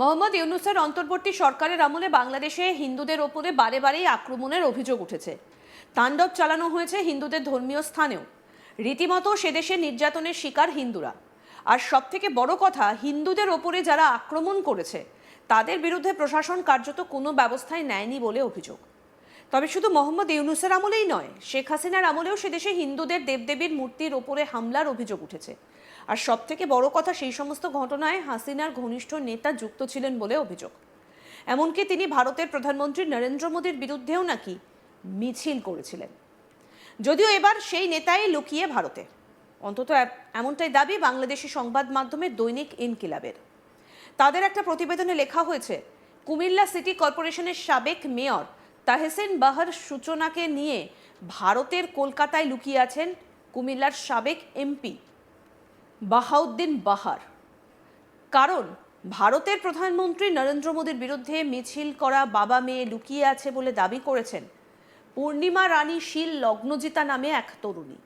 মোহাম্মদ ইউনুসের অন্তর্বর্তী সরকারের আমলে বাংলাদেশে হিন্দুদের ওপরে বারে বারেই আক্রমণের অভিযোগ উঠেছে। তাণ্ডব চালানো হয়েছে হিন্দুদের ধর্মীয় স্থানেও। রীতিমতো সেদেশে নির্যাতনের শিকার হিন্দুরা। আর সব থেকে বড় কথা, হিন্দুদের ওপরে যারা আক্রমণ করেছে, তাদের বিরুদ্ধে প্রশাসন কার্যত কোনো ব্যবস্থায় নেয়নি বলে অভিযোগ। তবে শুধু মোহাম্মদ ইউনুসের আমলেই নয়, শেখ হাসিনার আমলেও সেদেশে হিন্দুদের দেবদেবীর মূর্তির ওপরে হামলার অভিযোগ উঠেছে। আর সব থেকে বড় কথা সেই সমস্ত ঘটনায় হাসিনার ঘনিষ্ঠ নেতা যুক্ত ছিলেন বলে অভিযোগ। এমনকি তিনি ভারতের প্রধানমন্ত্রী নরেন্দ্র মোদীর বিরুদ্ধেও নাকি মিছিল করেছিলেন। যদিও এবার সেই নেতাই লুকিয়ে ভারতে। অন্তত এমনটাই দাবি বাংলাদেশি সংবাদ মাধ্যমে দৈনিক ইনকিলাবের। তাদের একটা প্রতিবেদনে লেখা হয়েছে, কুমিল্লা সিটি কর্পোরেশনের সাবেক মেয়র তাহেসিন বাহার সূচনাকে নিয়ে ভারতের কলকাতায় লুকিয়ে আছেন কুমিল্লার সাবেক এমপি বাহাউদ্দিন বাহার। কারণ ভারতের প্রধানমন্ত্রী নরেন্দ্র মোদীর বিরুদ্ধে মিছিল করা বাবা মেয়ে লুকিয়ে আছে বলে দাবি করেছেন পূর্ণিমা রানী শীল লগ্নজিতা নামে এক তরুণী।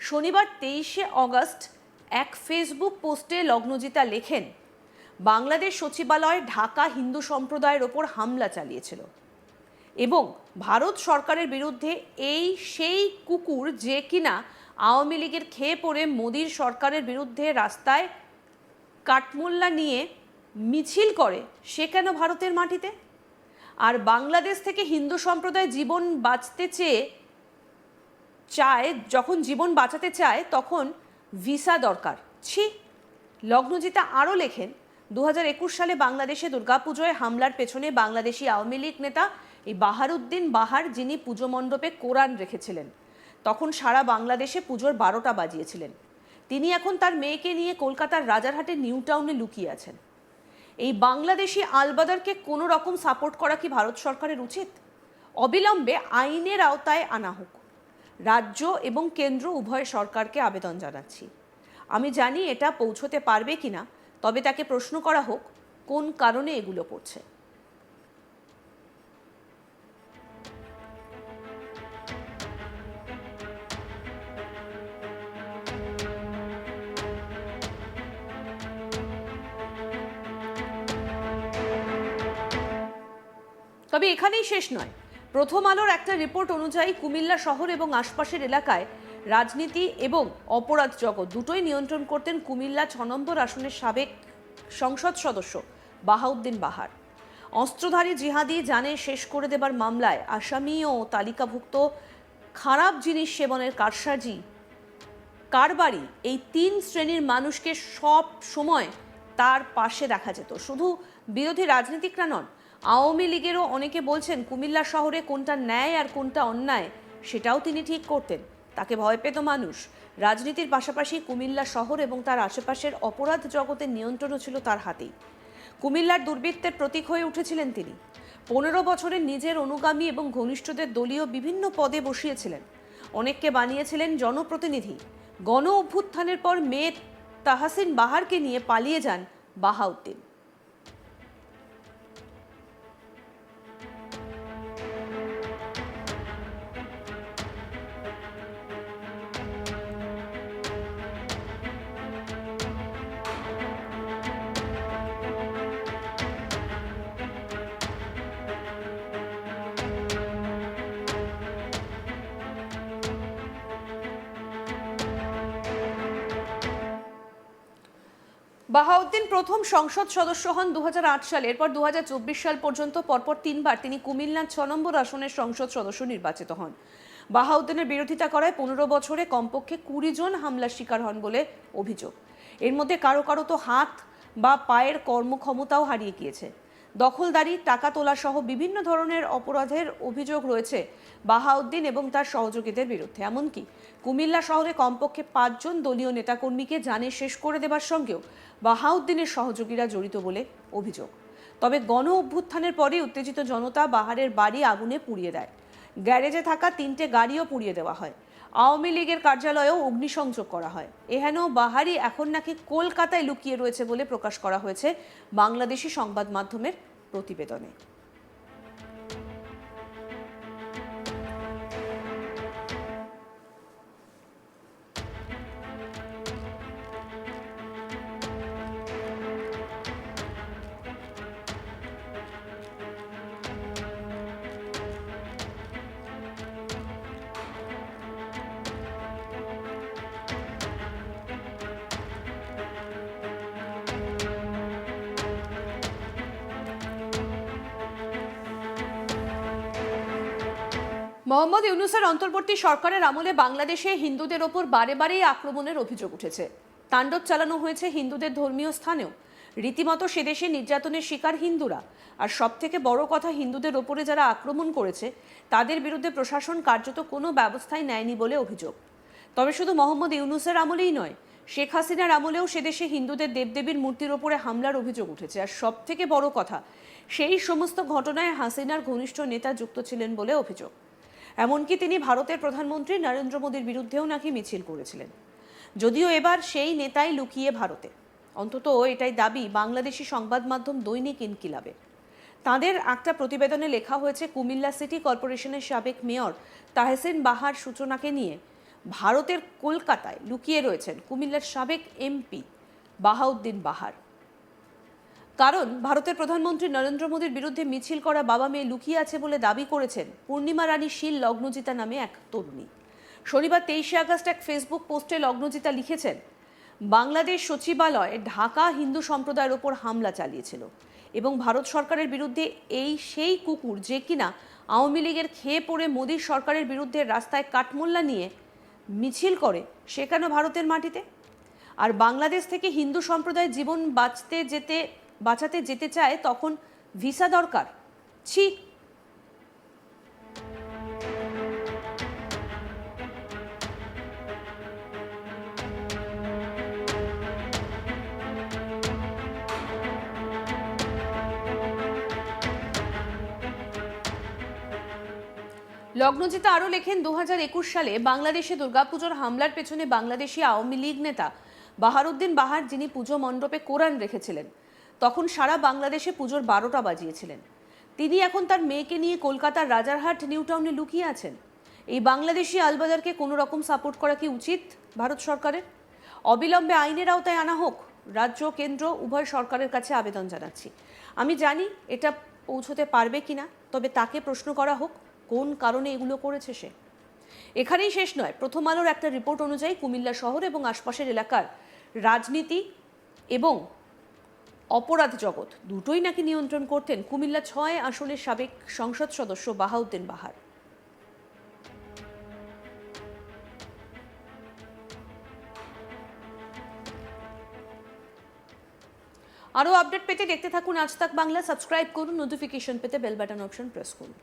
শনিবার তেইশে অগস্ট এক ফেসবুক পোস্টে লগ্নজিতা লেখেন, বাংলাদেশ সচিবালয় ঢাকা হিন্দু সম্প্রদায়ের ওপর হামলা চালিয়েছিল এবং ভারত সরকারের বিরুদ্ধে এই সেই কুকুর যে কিনা আওয়ামী লীগের খেয়ে পড়ে মোদীর সরকারের বিরুদ্ধে রাস্তায় কাঠমোল্লা নিয়ে মিছিল করে, সে কেন ভারতের মাটিতে? আর বাংলাদেশ থেকে হিন্দু সম্প্রদায় জীবন বাঁচতে চেয়ে, চায়, যখন জীবন বাঁচাতে চায়, তখন ভিসা দরকার। ছি! লগ্নজিতা আরও লেখেন দু হাজার একুশ সালে বাংলাদেশে দুর্গাপুজোয় হামলার পেছনে বাংলাদেশি আওয়ামী লীগ নেতা এই বাহারুদ্দিন বাহার যিনি পুজো মণ্ডপে কোরআন রেখেছিলেন। তখন সারা বাংলাদেশে পুজোর বারোটা বাজিয়েছিলেন। তিনি এখন তার মেয়েকে নিয়ে কলকাতার রাজারহাটে নিউ টাউনে লুকিয়ে আছেন। এই বাংলাদেশি আলবাদারকে কোনো রকম সাপোর্ট করা কি ভারত সরকারের উচিত? অবিলম্বে আইনের আওতায় আনা হোক। রাজ্য এবং কেন্দ্র উভয় সরকারকে আবেদন জানাচ্ছি। আমি জানি এটা পৌঁছতে পারবে কিনা, তবে তাকে প্রশ্ন করা হোক, কোন কারণে এগুলো করছে। তবে এখানেই শেষ নয়। প্রথম আলোর একটা রিপোর্ট অনুযায়ী কুমিল্লা শহর এবং আশপাশের এলাকায় রাজনীতি এবং অপরাধ জগৎ দুটোই নিয়ন্ত্রণ করতেন কুমিল্লা ছ নম্বর আসনের সাবেক সংসদ সদস্য বাহাউদ্দিন বাহার। অস্ত্রধারী জিহাদি জানে শেষ করে দেবার মামলায় আসামি ও তালিকাভুক্ত খারাপ জিনিস সেবনের কারসাজি, কারবারি এই তিন শ্রেণির মানুষকে সব সময় তার পাশে দেখা যেত। শুধু বিরোধী রাজনীতিকরা নন আওয়ামী লীগেরও অনেকে বলছেন কুমিল্লা শহরে কোনটা ন্যায় আর কোনটা অন্যায়, সেটাও তিনি ঠিক করতেন। তাকে ভয় পেত মানুষ। রাজনীতির পাশাপাশি কুমিল্লা শহর এবং তার আশেপাশের অপরাধ জগতের নিয়ন্ত্রণও ছিল তার হাতেই। কুমিল্লার দুর্বৃত্তের প্রতীক হয়ে উঠেছিলেন তিনি। পনেরো বছরে নিজের অনুগামী এবং ঘনিষ্ঠদের দলীয় বিভিন্ন পদে বসিয়েছিলেন। অনেককে বানিয়েছিলেন জনপ্রতিনিধি। গণ অভ্যুত্থানের পর মেয়ে তাহাসিন বাহারকে নিয়ে পালিয়ে যান বাহাউদ্দিন। বাহাউদ্দিন প্রথম সংসদ সদস্য হন দু সালে। এরপর দু সাল পর্যন্ত পরপর তিনবার তিনি কুমিল্লার ছ নম্বর আসনের সংসদ সদস্য নির্বাচিত হন। বাহাউদ্দিনের বিরোধিতা করায় পনেরো বছরে কমপক্ষে কুড়ি জন হামলার শিকার হন বলে অভিযোগ। এর মধ্যে কারও কারও তো হাত বা পায়ের কর্মক্ষমতাও হারিয়ে গিয়েছে। দখলদারি, টাকা তোলা সহ বিভিন্ন ধরনের অপরাধের অভিযোগ রয়েছে বাহাউদ্দিন এবং তার সহযোগীদের বিরুদ্ধে। এমনকি কুমিল্লা শহরে কমপক্ষে পাঁচজন দলীয় নেতাকর্মীকে জানে শেষ করে দেবার সঙ্গেও বাহাউদ্দিনের সহযোগীরা জড়িত বলে অভিযোগ। তবে গণ অভ্যুত্থানের পরে উত্তেজিত জনতা বাহারের বাড়ি আগুনে পুড়িয়ে দেয়। গ্যারেজে থাকা তিনটে গাড়িও পুড়িয়ে দেওয়া হয়। আওয়ামী লীগের কার্যালয়েও অগ্নিসংযোগ করা হয়। এহেন বাহারি এখন নাকি কলকাতায় লুকিয়ে রয়েছে বলে প্রকাশ করা হয়েছে বাংলাদেশি সংবাদ মাধ্যমের প্রতিবেদনে। মোহাম্মদ ইউনুসের অন্তর্বর্তী সরকারের আমলে বাংলাদেশে হিন্দুদের ওপর বারে বারেই আক্রমণের অভিযোগ উঠেছে। তাণ্ডব চালানো হয়েছে হিন্দুদের ধর্মীয় স্থানেও। রীতিমতো সেদেশে নির্যাতনের শিকার হিন্দুরা। আর সব থেকে বড় কথা, হিন্দুদের ওপরে যারা আক্রমণ করেছে, তাদের বিরুদ্ধে প্রশাসন কার্যত কোনো ব্যবস্থাই নেয়নি বলে অভিযোগ। তবে শুধু মোহাম্মদ ইউনুসের আমলেই নয়, শেখ হাসিনার আমলেও সে দেশে হিন্দুদের দেবদেবীর মূর্তির ওপরে হামলার অভিযোগ উঠেছে। আর সব থেকে বড় কথা, সেই সমস্ত ঘটনায় হাসিনার ঘনিষ্ঠ নেতা যুক্ত ছিলেন বলে অভিযোগ। এমনকি তিনি ভারতের প্রধানমন্ত্রী নরেন্দ্র মোদীর বিরুদ্ধেও নাকি মিছিল করেছিলেন। যদিও এবার সেই নেতাই লুকিয়ে ভারতে। অন্তত এটাই দাবি বাংলাদেশি সংবাদ মাধ্যম দৈনিক ইনকিলাবের তাদের একটা প্রতিবেদনে লেখা হয়েছে, কুমিল্লা সিটি কর্পোরেশনের সাবেক মেয়র তাহসিন বাহার সূচনাকে নিয়ে ভারতের কলকাতায় লুকিয়ে রয়েছেন কুমিল্লার সাবেক এমপি বাহাউদ্দিন বাহার। কারণ ভারতের প্রধানমন্ত্রী নরেন্দ্র মোদীর বিরুদ্ধে মিছিল করা বাবা মেয়ে লুকিয়ে আছে বলে দাবি করেছেন পূর্ণিমা রানী শীল লগ্নজিতা নামে এক তরুণী। শনিবার তেইশে আগস্ট এক ফেসবুক পোস্টে লগ্নজিতা লিখেছেন, বাংলাদেশ সচিবালয় ঢাকা হিন্দু সম্প্রদায়ের ওপর হামলা চালিয়েছিল এবং ভারত সরকারের বিরুদ্ধে এই সেই কুকুর যে কিনা আওয়ামী লীগের খেয়ে পড়ে মোদীর সরকারের বিরুদ্ধে রাস্তায় কাঠমোল্লা নিয়ে মিছিল করে, সে কেন ভারতের মাটিতে? আর বাংলাদেশ থেকে হিন্দু সম্প্রদায় জীবন বাঁচতে যেতে বাঁচাতে যেতে চায়, তখন ভিসা দরকার। ছি। লগ্নজিতা আরও লেখেন দু হাজার একুশ সালে বাংলাদেশে দুর্গাপুজোর হামলার পেছনে বাংলাদেশি আওয়ামী লীগ নেতা বাহারুদ্দিন বাহার, যিনি পুজো মণ্ডপে কোরআন রেখেছিলেন। তখন সারা বাংলাদেশে পুজোর বারোটা বাজিয়েছিলেন। তিনি এখন তার মেয়েকে নিয়ে কলকাতার রাজারহাট নিউ টাউনে লুকিয়ে আছেন। এই বাংলাদেশি আলবাজারকে কোনো রকম সাপোর্ট করা কি উচিত ভারত সরকারের? অবিলম্বে আইনের আওতায় আনা হোক, রাজ্য, কেন্দ্র, উভয় সরকারের কাছে আবেদন জানাচ্ছি। আমি জানি এটা পৌঁছতে পারবে কিনা, তবে তাকে প্রশ্ন করা হোক, কোন কারণে এগুলো করেছে সে। এখানেই শেষ নয়, প্রথম আলোর একটা রিপোর্ট অনুযায়ী কুমিল্লা শহর এবং আশপাশের এলাকার রাজনীতি এবং অপরাধ জগৎ। দুটোই নাকি নিয়ন্ত্রণ করতেন কুমিল্লা ছয় আসনের সাবেক সংসদ সদস্য বাহাউদ্দিন বাহার। আরও আপডেট পেতে দেখতে থাকুন আজ তাক বাংলা। সাবস্ক্রাইব করুন, নোটিফিকেশন পেতে বেল বাটন অপশন প্রেস করুন।